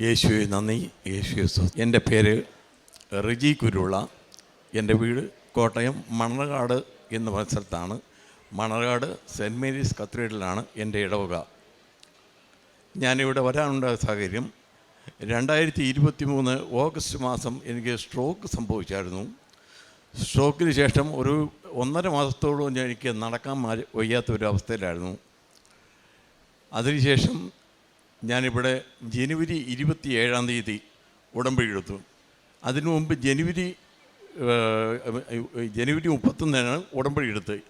യേശുവെ നന്ദി. യേശുവെ എന്റെ പേര് റിജി കുരുള എന്റെ വീട് കോട്ടയം മണർകാട് എന്ന് പറഞ്ഞ സ്ഥലത്താണ്. മണർകാട് സെന്റ് മേരീസ് കത്തീഡ്രലാണ് എന്റെ ഇടവക. ഞാനിവിടെ വരാനുണ്ടായ സാഹചര്യം രണ്ടായിരത്തി ഇരുപത്തി മൂന്ന് ഓഗസ്റ്റ് മാസം എനിക്ക് സ്ട്രോക്ക് സംഭവിച്ചായിരുന്നു. സ്ട്രോക്കിന് ശേഷം ഒരു ഒന്നര മാസത്തോളം എനിക്ക് നടക്കാൻ വയ്യാത്ത ഒരു അവസ്ഥയിലായിരുന്നു അതിനുശേഷം ഞാനിവിടെ ജനുവരി ഇരുപത്തി ഏഴാം തീയതി ഉടമ്പടി എടുത്തു അതിനു മുമ്പ് ജനുവരി ജനുവരി മുപ്പത്തൊന്നിനാണ് ഉടമ്പടി എടുത്തത്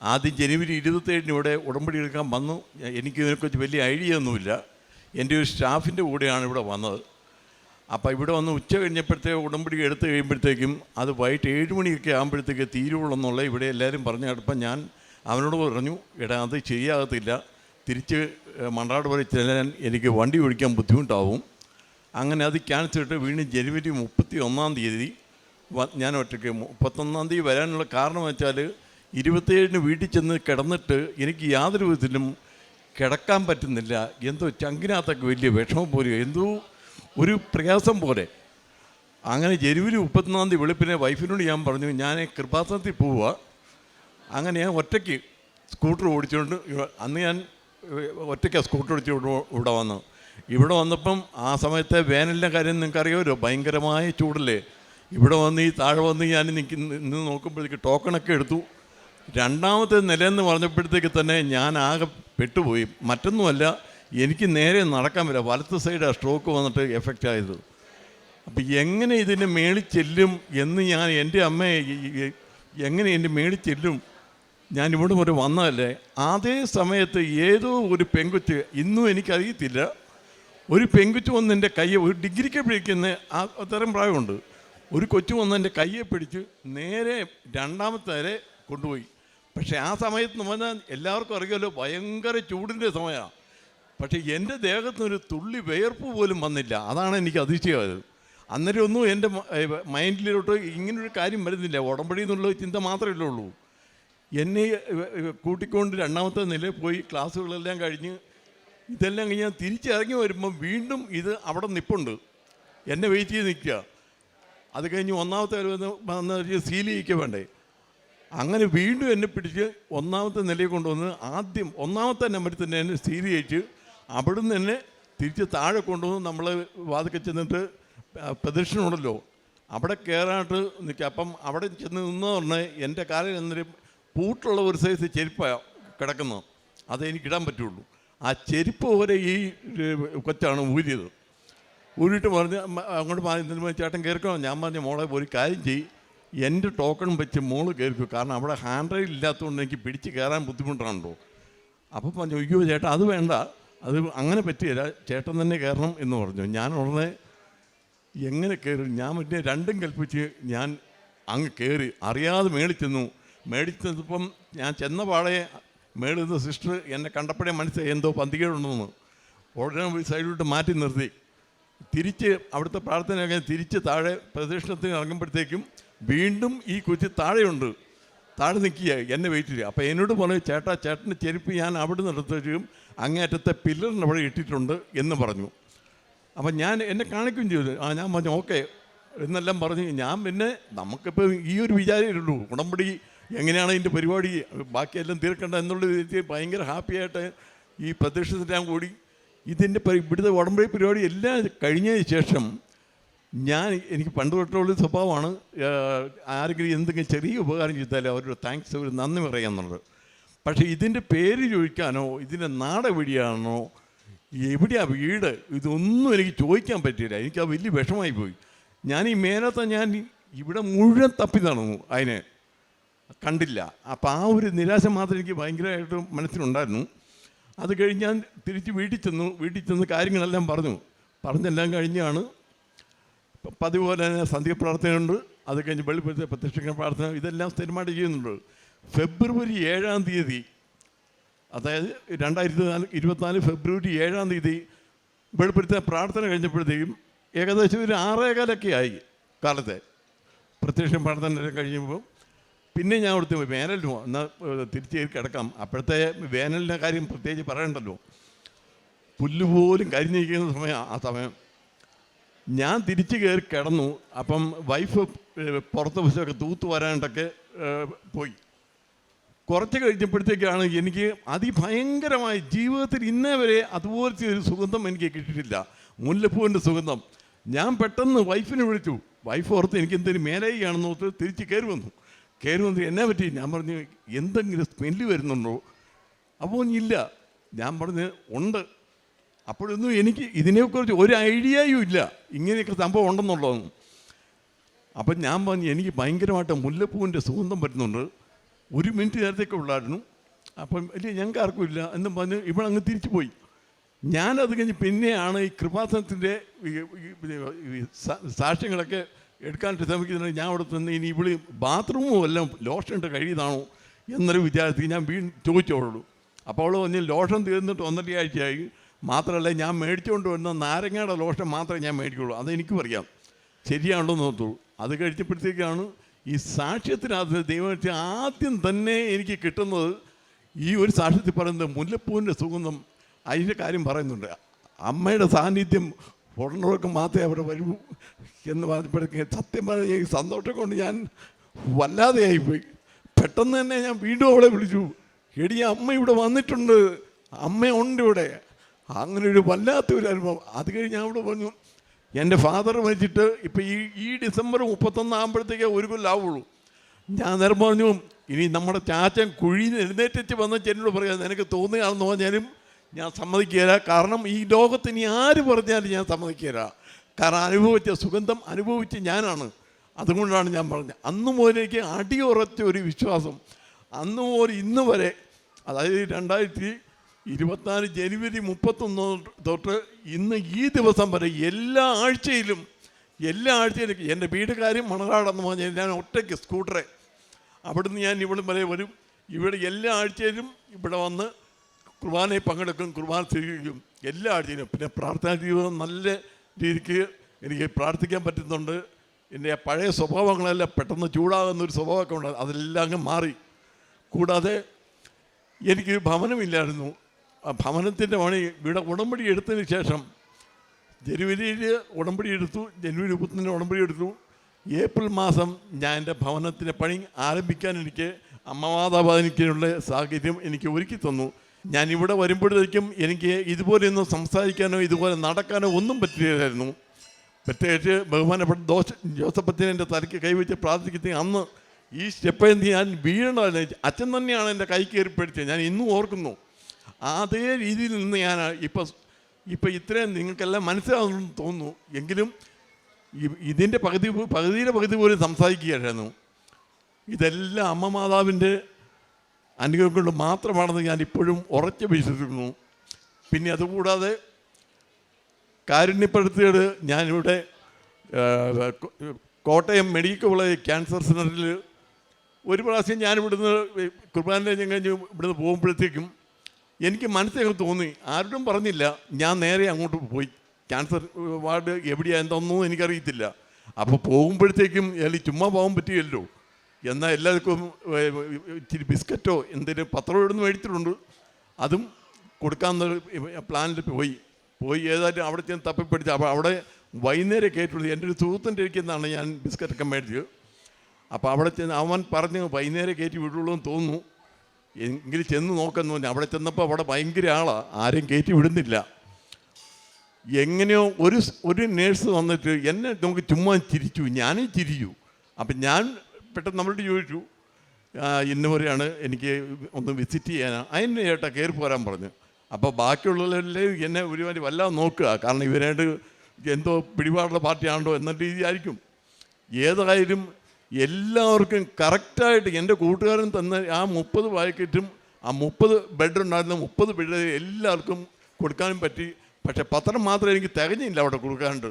ആദ്യം ജനുവരി ഇരുപത്തേഴിന് ഇവിടെ ഉടമ്പടി എടുക്കാൻ വന്നു. എനിക്ക് ഇതിനെക്കുറിച്ച് വലിയ ഐഡിയ ഒന്നുമില്ല എന്റെ ഒരു സ്റ്റാഫിന്റെ കൂടെയാണ് ഇവിടെ വന്നത്. അപ്പോൾ ഇവിടെ വന്ന് ഉച്ച കഴിഞ്ഞപ്പോഴത്തേക്ക് ഉടമ്പടി എടുത്ത് കഴിയുമ്പോഴത്തേക്കും അത് വൈകിട്ട് ഏഴ് മണിയൊക്കെ ആകുമ്പോഴത്തേക്ക് തീരുവുള്ളൂ എന്നുള്ള ഇവിടെ എല്ലാവരും പറഞ്ഞു അടുപ്പം ഞാൻ അവനോട് പറഞ്ഞു എടാ അത് ശരിയാകത്തില്ല. തിരിച്ച് മണ്ണാട് വരെ ചെല്ലാൻ എനിക്ക് വണ്ടി ഓടിക്കാൻ ബുദ്ധിമുട്ടാവും. അങ്ങനെ അത് ക്യാൻസൽ ഇട്ട് വീണ്ടും ജനുവരി മുപ്പത്തി ഒന്നാം തീയതി ഞാൻ ഒറ്റയ്ക്ക് മുപ്പത്തൊന്നാം തീയതി വരാനുള്ള കാരണം വെച്ചാൽ ഇരുപത്തേഴിന് വീട്ടിൽ ചെന്ന് കിടന്നിട്ട് എനിക്ക് യാതൊരു വിധത്തിലും കിടക്കാൻ പറ്റുന്നില്ല. എന്തോ ചങ്കിനകത്തൊക്കെ വലിയ വിഷമം പോലെ എന്തോ ഒരു പ്രയാസം പോലെ. അങ്ങനെ ജനുവരി മുപ്പത്തൊന്നാം തീയതി വെളുപ്പിനെ വൈഫിനോട് ഞാൻ പറഞ്ഞു ഞാൻ കൃപാസനത്തിൽ പോവുക അങ്ങനെ ഞാൻ ഒറ്റയ്ക്ക് സ്കൂട്ടർ ഓടിച്ചുകൊണ്ട് അന്ന് ഞാൻ ഒറ്റയ്ക്ക് സ്കൂട്ടർ അടിച്ച് ഇവിടെ വന്നു. ഇവിടെ വന്നപ്പം ആ സമയത്തെ വേനലിന്റെ കാര്യം നിങ്ങൾക്കറിയാമല്ലോ ഭയങ്കരമായ ചൂടല്ലേ? ഇവിടെ വന്ന് ഈ താഴെ വന്ന് ഞാൻ നിൽക്കുന്ന നിന്ന് നോക്കുമ്പോഴത്തേക്ക് ടോക്കണൊക്കെ എടുത്തു. രണ്ടാമത്തെ നിലയെന്ന് പറഞ്ഞപ്പോഴത്തേക്ക് തന്നെ ഞാൻ ആകെ പെട്ടുപോയി. മറ്റൊന്നുമല്ല എനിക്ക് നേരെ നടക്കാൻ പറ്റില്ല. വലത്ത് സൈഡ് ആ സ്ട്രോക്ക് വന്നിട്ട് എഫക്റ്റ് ആയത്. അപ്പം എങ്ങനെ ഇതിന്റെ മേളിൽ ചെല്ലും എന്ന് ഞാൻ എന്റെ അമ്മയെ എങ്ങനെ എന്റെ മേളിൽ ചെല്ലും ഞാൻ ഇവിടെ വരെ വന്നതല്ലേ? അതേ സമയത്ത് ഏതോ ഒരു പെങ്കുച്ച് ഇന്നും എനിക്കറിയത്തില്ല ഒരു പെങ്കുച്ച് വന്ന് എന്റെ കയ്യെ ഒരു ഡിഗ്രിക്ക് പിടിക്കുന്ന ആ അത്തരം പ്രായമുണ്ട്. ഒരു കൊച്ചു വന്ന് എന്റെ കയ്യെ പിടിച്ച് നേരെ രണ്ടാമത്തെ വരെ കൊണ്ടുപോയി. പക്ഷേ ആ സമയത്ത് എന്ന് പറഞ്ഞാൽ എല്ലാവർക്കും അറിയാമല്ലോ ഭയങ്കര ചൂടിന്റെ സമയമാണ്. പക്ഷേ എന്റെ ദേഹത്ത് ഒരു തുള്ളി വിയർപ്പ് പോലും വന്നില്ല. അതാണ് എനിക്ക് അതിശയമായത്. അന്നേരം ഒന്നും എന്റെ മൈൻഡിലോട്ട് ഇങ്ങനൊരു കാര്യം വരുന്നില്ല. ഉടമ്പടി എന്നുള്ള ചിന്ത മാത്രമേ ഉള്ളൂ. എന്നെ കൂട്ടിക്കൊണ്ട് രണ്ടാമത്തെ നിലയിൽ പോയി ക്ലാസ്സുകളെല്ലാം കഴിഞ്ഞ് ഇതെല്ലാം കഴിഞ്ഞ് ഞാൻ തിരിച്ചിറങ്ങി വരുമ്പം വീണ്ടും ഇത് അവിടെ നിപ്പുണ്ട്. എന്നെ വെയിറ്റ് ചെയ്ത് നിൽക്കുക. അത് കഴിഞ്ഞ് ഒന്നാമത്തെ വന്ന് സീൽ ചെയ്യിക്കുക വേണ്ടേ. അങ്ങനെ വീണ്ടും എന്നെ പിടിച്ച് ഒന്നാമത്തെ നിലയിൽ കൊണ്ടുവന്ന് ആദ്യം ഒന്നാമത്തെ നമ്പറിൽ തന്നെ എന്നെ സീലി അയച്ച് അവിടുന്ന് തന്നെ തിരിച്ച് താഴെ കൊണ്ടുവന്ന് നമ്മൾ വാതിക്കെ ചെന്നിട്ട് പ്രദക്ഷിണമുണ്ടല്ലോ. അവിടെ കയറാനായിട്ട് നിൽക്കുക. അപ്പം അവിടെ ചെന്ന് നിന്ന് പറഞ്ഞാൽ എന്റെ കാലിൽ എന്നൊരു പൂട്ടുള്ള ഒരു സൈസ് ചെരുപ്പ കിടക്കുന്നത് അത് എനിക്ക് ഇടാൻ പറ്റുള്ളൂ. ആ ചെരുപ്പ് വരെ ഈ കൊച്ചാണ് ഊരിയത്. ഊരിയിട്ട് പറഞ്ഞ് അങ്ങോട്ട് പറഞ്ഞു ചേട്ടൻ കയറിക്കണം ഞാൻ പറഞ്ഞു മോളെ ഒരു കാര്യം ചെയ്യ്. എന്റെ ടോക്കൺ വെച്ച് മോൾ കയറിക്കോ കാരണം അവിടെ ഹാൻഡ് റൈഡ് ഇല്ലാത്തതുകൊണ്ട് എനിക്ക് പിടിച്ച് കയറാൻ ബുദ്ധിമുട്ടാണല്ലോ. അപ്പം പറഞ്ഞു അയ്യോ ചേട്ടാ അത് വേണ്ട. അത് അങ്ങനെ പറ്റിയില്ല. ചേട്ടൻ തന്നെ കയറണം എന്ന് പറഞ്ഞു. ഞാൻ ഉടനെ എങ്ങനെ കയറി ഞാൻ പറ്റിയ രണ്ടും കൽപ്പിച്ച് ഞാൻ അങ്ങ് കയറി അറിയാതെ മേടിച്ചെന്നു മേടിച്ചപ്പം ഞാൻ ചെന്ന പാടെ മേളുന്ന സിസ്റ്റർ എന്നെ കണ്ടപ്പോഴേ മനസ്സിലായി എന്തോ പന്തികേടുണ്ടെന്ന്. ഉടനെ പോയി സൈഡിലോട്ട് മാറ്റി നിർത്തി. തിരിച്ച് അവിടുത്തെ പ്രാർത്ഥനയൊക്കെ തിരിച്ച് താഴെ പ്രദക്ഷിണത്തിന് ഇറങ്ങുമ്പോഴത്തേക്കും വീണ്ടും ഈ കൊച്ചു താഴെയുണ്ട്. താഴെ നിൽക്കുക എന്നെ വെയിറ്റ് ചെയ്യുക അപ്പോൾ എന്നോട് പറഞ്ഞു ചേട്ടാ ചേട്ടന്റെ ചെരുപ്പ് ഞാൻ അവിടെ നിന്ന് എടുത്തും അങ്ങേറ്റത്തെ പില്ലറിന് അവിടെ ഇട്ടിട്ടുണ്ട് എന്ന് പറഞ്ഞു. അപ്പം ഞാൻ എന്നെ കാണിക്കുകയും ചെയ്തു. ആ ഞാൻ പറഞ്ഞു ഓക്കെ എന്നെല്ലാം പറഞ്ഞു. ഞാൻ പിന്നെ നമുക്കിപ്പോൾ ഈ ഒരു വിചാരമേ ഉള്ളൂ. ഉടമ്പടി എങ്ങനെയാണ് ഇതിന്റെ പരിപാടി? ബാക്കിയെല്ലാം തീർക്കേണ്ട എന്നുള്ള രീതിയിൽ ഭയങ്കര ഹാപ്പിയായിട്ട് ഈ പ്രദക്ഷിണത്തിലാൻ കൂടി ഇതിന്റെ ഇവിടുത്തെ ഉടമ്പടി പരിപാടി എല്ലാം കഴിഞ്ഞതിന് ശേഷം ഞാൻ എനിക്ക് പണ്ട് തൊട്ടുള്ള സ്വഭാവമാണ് ആരെങ്കിലും എന്തെങ്കിലും ചെറിയ ഉപകാരം ചെയ്താലും അവരോട് താങ്ക്സ് അവർ നന്ദി പറയാമെന്നുള്ളത് പക്ഷേ ഇതിന്റെ പേര് ചോദിക്കാനോ ഇതിന്റെ നാട് എവിടെയാണ് എവിടെയാ വീട് ഇതൊന്നും എനിക്ക് ചോദിക്കാൻ പറ്റിയില്ല. എനിക്ക് ആ വലിയ വിഷമായി പോയി. ഞാൻ ഈ മേലത്തെ ഞാൻ ഇവിടെ മുഴുവൻ തപ്പി നടന്നു അതിനെ. കണ്ടില്ല. അപ്പോൾ ആ ഒരു നിരാശ മാത്രം എനിക്ക് ഭയങ്കരമായിട്ട് മനസ്സിലുണ്ടായിരുന്നു. അത് കഴിഞ്ഞ് ഞാൻ തിരിച്ച് വീട്ടിൽ ചെന്നു. വീട്ടിൽ ചെന്ന് കാര്യങ്ങളെല്ലാം പറഞ്ഞു. പറഞ്ഞെല്ലാം കഴിഞ്ഞാണ് പതിവ് പോലെ തന്നെ സന്ധ്യ പ്രാർത്ഥനയുണ്ട്. അത് കഴിഞ്ഞ് വെളിപ്പെടുത്തിയ പ്രത്യക്ഷ പ്രാർത്ഥന ഇതെല്ലാം സ്ഥിരമായിട്ട് ചെയ്യുന്നുണ്ട്. ഫെബ്രുവരി ഏഴാം തീയതി അതായത് രണ്ടായിരത്തി നാല് ഇരുപത്തിനാല് ഫെബ്രുവരി ഏഴാം തീയതി വെളിപ്പെടുത്തിയ പ്രാർത്ഥന കഴിഞ്ഞപ്പോഴത്തേക്കും ഏകദേശം ഒരു ആറേകാലൊക്കെ ആയി കാലത്തെ. പ്രത്യക്ഷം പ്രാർത്ഥന കഴിയുമ്പോൾ പിന്നെ ഞാൻ കൊടുത്ത് വേനലിന് എന്നാൽ തിരിച്ച് കിടക്കാം. അപ്പോഴത്തെ വേനലിന്റെ കാര്യം പ്രത്യേകിച്ച് പറയണ്ടല്ലോ. പുല്ലുപോലും കരിഞ്ഞിരിക്കുന്ന സമയം ആ സമയം. ഞാൻ തിരിച്ചു കയറി കിടന്നു. അപ്പം വൈഫ് പുറത്ത് വശമൊക്കെ തൂത്ത് വരാനായിട്ടൊക്കെ പോയി. കുറച്ച് കഴിഞ്ഞപ്പോഴത്തേക്കാണ് എനിക്ക് അതിഭയങ്കരമായി ജീവിതത്തിൽ ഇന്നേ വരെ അതുപോലത്തെ ഒരു സുഗന്ധം എനിക്ക് കിട്ടിയിട്ടില്ല. മുല്ലപ്പൂവിന്റെ സുഗന്ധം. ഞാൻ പെട്ടെന്ന് വൈഫിനെ വിളിച്ചു. വൈഫ് ഓർത്ത് എനിക്ക് എന്തെങ്കിലും മേലായിയാണെന്ന് ഓർത്ത് തിരിച്ച് കയറി വന്നു. കയറി വന്നു എന്നെ പറ്റി ഞാൻ പറഞ്ഞു എന്തെങ്കിലും സ്മെല്ല് വരുന്നുണ്ടോ? അപ്പോൾ ഇല്ല. ഞാൻ പറഞ്ഞ് ഉണ്ട്. അപ്പോഴൊന്നും എനിക്ക് ഇതിനെക്കുറിച്ച് ഒരു ഐഡിയയും ഇല്ല. ഇങ്ങനെയൊക്കെ സംഭവം ഉണ്ടെന്നുള്ളതൊന്നും അപ്പം ഞാൻ പറഞ്ഞു എനിക്ക് ഭയങ്കരമായിട്ട് മുല്ലപ്പൂവിന്റെ സുഗന്ധം വരുന്നുണ്ട്. ഒരു മിനിറ്റ് നേരത്തേക്ക് ഉള്ളായിരുന്നു. അപ്പം ഇല്ല ഞങ്ങൾക്ക് ആർക്കും ഇല്ല. എന്നും പറഞ്ഞ് ഇവിടെ അങ്ങ് തിരിച്ചു പോയി. ഞാനത് കഴിഞ്ഞ് പിന്നെയാണ് ഈ കൃപാസനത്തിന്റെ സാക്ഷ്യങ്ങളൊക്കെ എടുക്കാനായിട്ട് ശ്രമിക്കുന്നുണ്ട്. ഞാൻ അവിടെ തന്നെ ഇനി ഇവിടെ ബാത്റൂമോ എല്ലാം ഇട്ട് കഴിയുന്നതാണോ എന്നൊരു വിചാരത്തിൽ ഞാൻ വീണ്ടും ചോദിച്ചോളൂ അപ്പോൾ അവൾ ഒന്ന് ലോഷൻ തീർന്നിട്ട് ഒന്നര ആഴ്ചയായി. മാത്രമല്ല ഞാൻ മേടിച്ചുകൊണ്ട് വരുന്ന നാരങ്ങയുടെ ലോഷൻ മാത്രമേ ഞാൻ മേടിക്കുള്ളൂ. അതെനിക്കും അറിയാം. ശരിയാണല്ലോ നോക്കൂ അത് കഴിച്ചപ്പോഴത്തേക്കാണ് ഈ സാക്ഷ്യത്തിനകത്ത് ദൈവത്തെ ആദ്യം തന്നെ എനിക്ക് കിട്ടുന്നത് ഈ ഒരു സാക്ഷ്യത്തിൽ പറയുന്നത് മുല്ലപ്പൂവിന്റെ സുഗന്ധം. അതിന്റെ കാര്യം പറയുന്നുണ്ട്. അമ്മയുടെ സാന്നിധ്യം ഉടനവർക്ക് മാത്രമേ അവിടെ വരൂ എന്ന് പറഞ്ഞപ്പോഴേക്ക് സത്യം പറഞ്ഞ ഈ സന്തോഷം കൊണ്ട് ഞാൻ വല്ലാതെയായിപ്പോയി. പെട്ടെന്ന് തന്നെ ഞാൻ വീണ്ടും അവളെ വിളിച്ചു. എടി അമ്മ ഇവിടെ വന്നിട്ടുണ്ട്. അമ്മയുണ്ട് ഇവിടെ. അങ്ങനെ ഒരു വല്ലാത്ത ഒരു അനുഭവം. അത് കഴിഞ്ഞ് ഞാൻ അവിടെ പറഞ്ഞു എന്റെ ഫാദർ മരിച്ചിട്ട് ഇപ്പം ഈ ഈ ഡിസംബർ മുപ്പത്തൊന്ന് ആകുമ്പോഴത്തേക്കേ ഒരു കൊല്ലാവുള്ളൂ ഞാൻ നേരം പറഞ്ഞു ഇനി നമ്മുടെ ചാച്ചൻ കുഴിയിൽ എഴുന്നേറ്റിച്ച് വന്ന ചെന്നോട് പറയാം നിനക്ക് തോന്നുകയാണെന്ന് പറഞ്ഞാലും ഞാൻ സമ്മതിക്കുകയില്ല. കാരണം ഈ ലോകത്തിന് ആര് പറഞ്ഞാലും ഞാൻ സമ്മതിക്കുകയില്ല. കാരണം അനുഭവിച്ച സുഗന്ധം അനുഭവിച്ച് ഞാനാണ്. അതുകൊണ്ടാണ് ഞാൻ പറഞ്ഞത്. അന്ന് മുതലേക്ക് അടിയുറച്ച ഒരു വിശ്വാസം. അന്ന് മുതൽ ഇന്ന് വരെ അതായത് രണ്ടായിരത്തി ഇരുപത്തിനാല് ജനുവരി മുപ്പത്തൊന്ന് തൊട്ട് ഇന്ന് ഈ ദിവസം വരെ എല്ലാ ആഴ്ചയിലും എല്ലാ ആഴ്ചയിലും എന്റെ വീട്ടുകാരും മണകാടെന്ന് പറഞ്ഞാൽ ഞാൻ ഒറ്റയ്ക്ക് സ്കൂട്ടറെ. അവിടുന്ന് ഞാൻ ഇവിടെ വരെ വരും. ഇവിടെ എല്ലാ ആഴ്ചയിലും ഇവിടെ വന്ന് കുർബാനയിൽ പങ്കെടുക്കും കുർബാന സ്വീകരിക്കും. എല്ലാ ആഴ്ചയിലും പിന്നെ പ്രാർത്ഥനാ ജീവിതം നല്ല രീതിക്ക് എനിക്ക് പ്രാർത്ഥിക്കാൻ പറ്റുന്നുണ്ട്. എന്റെ പഴയ സ്വഭാവങ്ങളെല്ലാം പെട്ടെന്ന് ചൂടാകുന്ന ഒരു സ്വഭാവമൊക്കെ ഉണ്ട്. അതെല്ലാം അങ്ങ് മാറി. കൂടാതെ എനിക്ക് ഭവനമില്ലായിരുന്നു ആ ഭവനത്തിന്റെ പണി ഇവിടെ ഉടമ്പടി എടുത്തതിന് ശേഷം ജനുവരിയിൽ ഉടമ്പടി എടുത്തു. ജനുവരി മുപ്പത്തിന് ഉടമ്പടി എടുത്തു. ഏപ്രിൽ മാസം ഞാൻ എന്റെ ഭവനത്തിന്റെ പണി ആരംഭിക്കാൻ എനിക്ക് അമ്മമാതാപാതിനുള്ള സാഹചര്യം എനിക്ക് ഒരുക്കി തന്നു. ഞാൻ ഇവിടെ വരുമ്പോഴത്തേക്കും എനിക്ക് ഇതുപോലെയൊന്നും സംസാരിക്കാനോ ഇതുപോലെ നടക്കാനോ ഒന്നും പറ്റില്ലായിരുന്നു. പ്രത്യേകിച്ച് ബഹുമാനപ്പെട്ട ദോഷ ജോസഫത്തിന് എന്റെ തലയ്ക്ക് കൈവച്ച് പ്രാർത്ഥിക്കുന്ന അന്ന് ഈ സ്റ്റെപ്പിൽ നിന്ന് ഞാൻ വീഴണ്ടായിരുന്നു അച്ഛൻ തന്നെയാണ് എന്റെ കൈ കയറിപ്പെടുത്തിയത് ഞാൻ ഇന്നും ഓർക്കുന്നു. അതേ രീതിയിൽ നിന്ന് ഞാൻ ഇപ്പം ഇപ്പം ഇത്രയും നിങ്ങൾക്കെല്ലാം മനസ്സിലാവുന്നു തോന്നുന്നു. എങ്കിലും ഇതിന്റെ പകുതി പകുതിയുടെ പകുതി പോലും സംസാരിക്കുകയായിരുന്നു. ഇതെല്ലാം അമ്മ മാതാവിന്റെ അനുഗ്രഹം കൊണ്ട് മാത്രമാണെന്ന് ഞാൻ ഇപ്പോഴും ഉറച്ചു വിശ്വസിക്കുന്നു. പിന്നെ അതുകൂടാതെ കാരുണ്യപ്പെടുത്തിയത് ഞാനിവിടെ കോട്ടയം മെഡിക്കൽ കോളേജ് ക്യാൻസർ സെന്ററിൽ ഒരു പ്രാവശ്യം ഞാൻ ഇവിടുന്ന് കുർബാന ഞങ്ങൾ ഇവിടുന്ന് പോകുമ്പോഴത്തേക്കും എനിക്ക് മനസ്സിൽ തോന്നി ആരോടും പറഞ്ഞില്ല ഞാൻ നേരെ അങ്ങോട്ട് പോയി. ക്യാൻസർ വാർഡ് എവിടെയാണ് എന്തൊന്നും എനിക്കറിയത്തില്ല. അപ്പോൾ പോകുമ്പോഴത്തേക്കും എല്ലാം ചുമ്മാ പോകാൻ പറ്റിയല്ലോ. എന്നാൽ എല്ലാവർക്കും ഇച്ചിരി ബിസ്ക്കറ്റോ എന്തെങ്കിലും പത്രം ഇടുന്ന് മേടിച്ചിട്ടുണ്ട്. അതും കൊടുക്കാമെന്നൊരു പ്ലാനിൽ പോയി. പോയി ഏതായാലും അവിടെ ചെന്ന് തപ്പിപ്പിടിച്ച് അപ്പോൾ അവിടെ വൈകുന്നേരം കയറ്റുള്ളൂ. എന്റെ ഒരു സുഹൃത്തിന്റെ ഇരിക്കുന്നതാണ് ഞാൻ ബിസ്ക്കറ്റൊക്കെ മേടിച്ചത്. അപ്പോൾ അവിടെ ചെന്ന് അവൻ പറഞ്ഞ് വൈകുന്നേരം കയറ്റി വിടുള്ളൂ എന്ന് തോന്നുന്നു. എങ്കിൽ ചെന്ന് നോക്കുന്നു അവിടെ ചെന്നപ്പോൾ അവിടെ ഭയങ്കര ആളാണ് ആരും കയറ്റി വിടുന്നില്ല. എങ്ങനെയോ ഒരു ഒരു നേഴ്സ് വന്നിട്ട് എന്നെ നമുക്ക് ചുമ്മാ ചിരിച്ചു. ഞാനും ചിരിച്ചു. അപ്പം ഞാൻ പെട്ടെന്ന് നമ്മളോട് ചോദിച്ചു "ആ, ഇന്ന പോലെയാണ് എനിക്ക് ഒന്ന് വിസിറ്റ് ചെയ്യാനാണ് അതിന് ചേട്ടാ കയറി പോരാൻ പറഞ്ഞു. അപ്പോൾ ബാക്കിയുള്ളവരെല്ലാം എന്നെ ഒരുമാതിരി വല്ലാതെ നോക്കുക. കാരണം ഇവരായിട്ട് എന്തോ പിടിപാടുള്ള പാർട്ടിയാണല്ലോ എന്ന രീതിയായിരിക്കും ഏതായാലും എല്ലാവർക്കും കറക്റ്റായിട്ട് എന്റെ കൂട്ടുകാരൻ തന്ന ആ മുപ്പത് പാക്കറ്റും ആ മുപ്പത് ബെഡ് ഉണ്ടായിരുന്ന മുപ്പത് ബെഡ് എല്ലാവർക്കും കൊടുക്കാനും പറ്റി. പക്ഷെ പത്രം മാത്രം എനിക്ക് തികഞ്ഞില്ല അവിടെ കൊടുക്കാനുണ്ട്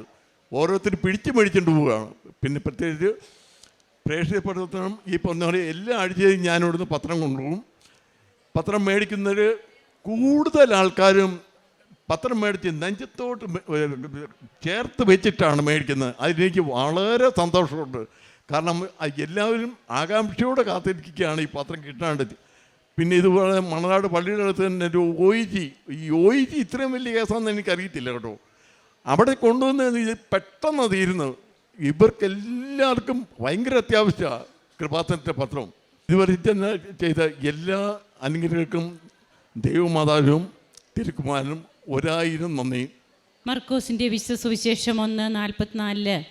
ഓരോരുത്തർ പിടിച്ച് മേടിച്ചുകൊണ്ട് പോവുകയാണ്. പിന്നെ പ്രത്യേകിച്ച് പ്രേക്ഷക പ്രവർത്തനം ഈ പറഞ്ഞ എല്ലാ ആഴ്ചയും ഞാൻ ഇവിടുന്ന് പത്രം കൊണ്ടുപോകും. പത്രം മേടിക്കുന്നവർ കൂടുതൽ ആൾക്കാരും പത്രം മേടിച്ച് നെഞ്ചത്തോട്ട് ചേർത്ത് വെച്ചിട്ടാണ് മേടിക്കുന്നത്. അതിലെനിക്ക് വളരെ സന്തോഷമുണ്ട്. കാരണം എല്ലാവരും ആകാംക്ഷയോടെ കാത്തിരിക്കുകയാണ് ഈ പത്രം കിട്ടാണ്ട്. പിന്നെ ഇതുപോലെ മണനാട് പള്ളിയുടെ അടുത്ത് തന്നെ ഒരു ഒ ജി ഈ ഒ ജി ഇത്രയും വലിയ കേസാണെന്ന് എനിക്കറിയത്തില്ല കേട്ടോ. അവിടെ കൊണ്ടുവന്ന് പെട്ടെന്ന് തീരുന്നത് ഇവർക്കെല്ലാവർക്കും ഭയങ്കര അത്യാവശ്യമാണ് കൃപാസനത്തെ പത്രം. ഇതുവരെ ചെയ്ത എല്ലാ അനുഗ്രഹങ്ങൾക്കും ദൈവമാതാവിനും തിരുക്കുമാരനും ഒരായിരം നന്ദി. മർക്കോസിന്റെ വിശ്വസുവിശേഷം ഒന്ന് നാൽപ്പത്തിനാലിൽ.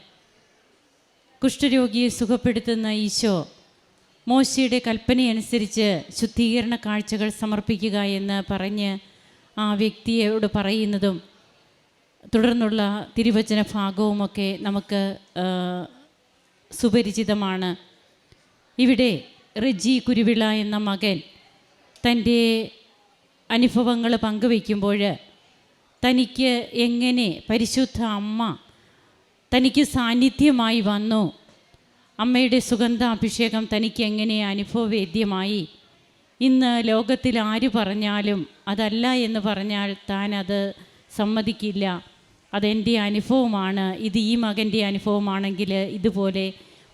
കുഷ്ഠരോഗിയെ സുഖപ്പെടുത്തുന്ന ഈശോ മോശയുടെ കൽപ്പനയനുസരിച്ച് ശുദ്ധീകരണ കാഴ്ചകൾ സമർപ്പിക്കുക എന്ന് പറഞ്ഞ് ആ വ്യക്തിയോട് പറയുന്നതും തുടർന്നുള്ള തിരുവചന ഭാഗവുമൊക്കെ നമുക്ക് സുപരിചിതമാണ്. ഇവിടെ റെജി കുരുവിള എന്ന മകൻ തന്റെ അനുഭവങ്ങൾ പങ്കുവയ്ക്കുമ്പോൾ തനിക്ക് എങ്ങനെ പരിശുദ്ധ അമ്മ തനിക്ക് സാന്നിധ്യമായി വന്നു? അമ്മയുടെ സുഗന്ധാഭിഷേകം തനിക്ക് എങ്ങനെ അനുഭവവേദ്യമായി? ഇന്ന് ലോകത്തിൽ ആര് പറഞ്ഞാലും അതല്ല എന്ന് പറഞ്ഞാൽ താൻ അത് സമ്മതിക്കില്ല. അതെന്റെ അനുഭവമാണ്. ഇത് ഈ മകന്റെ അനുഭവമാണെങ്കിൽ ഇതുപോലെ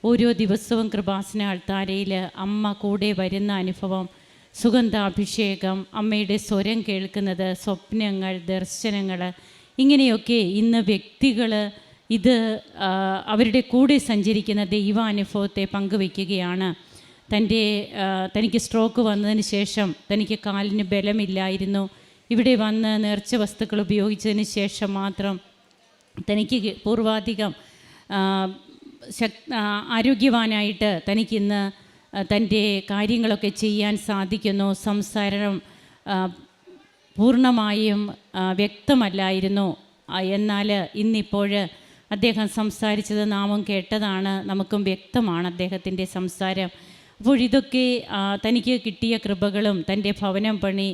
ഓരോ ദിവസവും കൃപാസന അൾത്താരയിൽ അമ്മ കൂടെ വരുന്ന അനുഭവം സുഗന്ധാഭിഷേകം അമ്മയുടെ സ്വരം കേൾക്കുന്നത് സ്വപ്നങ്ങൾ ദർശനങ്ങൾ ഇങ്ങനെയൊക്കെ ഇന്ന് വ്യക്തികൾ ഇത് അവരുടെ കൂടെ സഞ്ചരിക്കുന്ന ദൈവാനുഭവത്തെ പങ്കുവയ്ക്കുകയാണ്. തന്റെ തനിക്ക് സ്ട്രോക്ക് വന്നതിന് ശേഷം തനിക്ക് കാലിന് ബലമില്ലായിരുന്നു. ഇവിടെ വന്ന് നേർച്ച വസ്തുക്കൾ ഉപയോഗിച്ചതിന് ശേഷം മാത്രം തനിക്ക് പൂർവാധികം ശക് ആരോഗ്യവാനായിട്ട് തനിക്കിന്ന് തന്റെ കാര്യങ്ങളൊക്കെ ചെയ്യാൻ സാധിക്കുന്നു. സംസാരം പൂർണമായും വ്യക്തമല്ലായിരുന്നു. എന്നാൽ ഇന്നിപ്പോൾ അദ്ദേഹം സംസാരിച്ചത് നാമം കേട്ടതാണ് നമുക്കും വ്യക്തമാണ് അദ്ദേഹത്തിന്റെ സംസാരം. അപ്പോൾ ഇതൊക്കെ തനിക്ക് കിട്ടിയ കൃപകളും തന്റെ ഭവനം പണി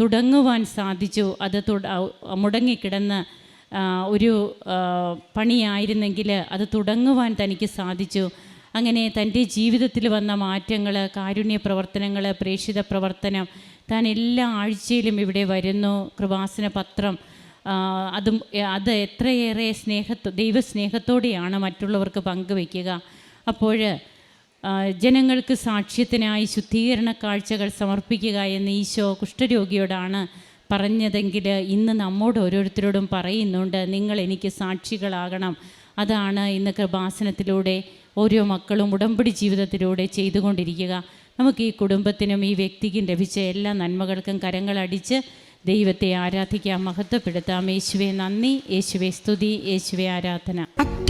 തുടങ്ങുവാൻ സാധിച്ചു. അത് മുടങ്ങിക്കിടന്ന് ഒരു പണിയായിരുന്നെങ്കിൽ അത് തുടങ്ങുവാൻ തനിക്ക് സാധിച്ചു. അങ്ങനെ തന്റെ ജീവിതത്തിൽ വന്ന മാറ്റങ്ങൾ കാരുണ്യ പ്രവർത്തനങ്ങൾ പ്രേക്ഷിത പ്രവർത്തനം താൻ എല്ലാ ആഴ്ചയിലും ഇവിടെ വരുന്നു. കൃപാസന പത്രം അതും അത് എത്രയേറെ സ്നേഹത്തോ ദൈവസ്നേഹത്തോടെയാണ് മറ്റുള്ളവർക്ക് പങ്കുവയ്ക്കുക. അപ്പോൾ ജനങ്ങൾക്ക് സാക്ഷ്യത്തിനായി ശുദ്ധീകരണ കാഴ്ചകൾ സമർപ്പിക്കുക എന്ന് ഈശോ കുഷ്ഠരോഗിയോടാണ് പറഞ്ഞതെങ്കിൽ ഇന്ന് നമ്മോട് ഓരോരുത്തരോടും പറയുന്നുണ്ട് നിങ്ങൾ എനിക്ക് സാക്ഷികളാകണം. അതാണ് ഇന്ന് കൃപാസനത്തിലൂടെ ഓരോ മക്കളും ഉടമ്പടി ജീവിതത്തിലൂടെ ചെയ്തുകൊണ്ടിരിക്കുക. നമുക്ക് ഈ കുടുംബത്തിനും ഈ വ്യക്തിക്കും ലഭിച്ച എല്ലാ നന്മകൾക്കും കരങ്ങളടിച്ച് ദൈവത്തെ ആരാധിക്കാം മഹത്വപ്പെടുത്താം. യേശുവെ നന്ദി. യേശുവെ സ്തുതി. യേശുവെ ആരാധന.